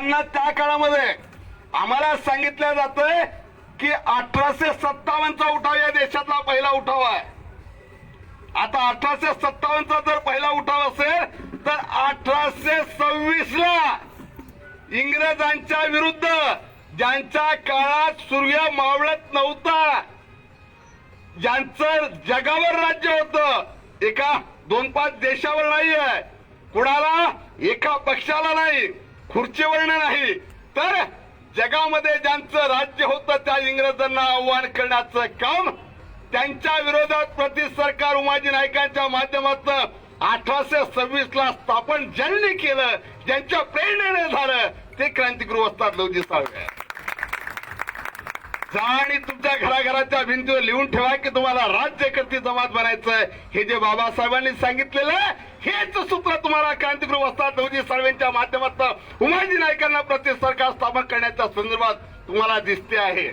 त्यांना त्या काळामध्ये आम्हाला सांगितलं जातंय की अठराशे सत्तावन्नचा उठाव या देशातला पहिला उठाव आहे. आता अठराशे सत्तावन्नचा जर पहिला उठाव असेल तर अठराशे सव्वीस ला इंग्रजांच्या विरुद्ध ज्यांच्या काळात सूर्य मावळत नव्हता ज्यांचं जगावर राज्य होतं एका दोन पाच देशावर नाही आहे कुणाला? एका पक्षाला नाही. खुर्चीवर नाही. तर जगामध्ये ज्यांचं राज्य होतं त्या इंग्रजांना आव्हान करण्याचं काम त्यांच्या विरोधात प्रति सरकार उमाजी नायकांच्या माध्यमातून अठराशे सव्वीस ला स्थापन ज्यांनी केलं ज्यांच्या प्रेरणेने झालं ते क्रांतिगृह असतात लवजी साळवे. जा आणि तुमच्या घराघराच्या भिंतीवर लिहून ठेवा की तुम्हाला राज्यकर्ती जमात बनायचंय. हे जे बाबासाहेबांनी सांगितलेलं आहे, हेच सूत्र तुम्हाला क्रांतिगृह वस्तात नवजी साळवेंच्या माध्यमातून उमाजी नायकांना प्रति सरकार स्थापन करण्याच्या संदर्भात तुम्हाला दिसते आहे.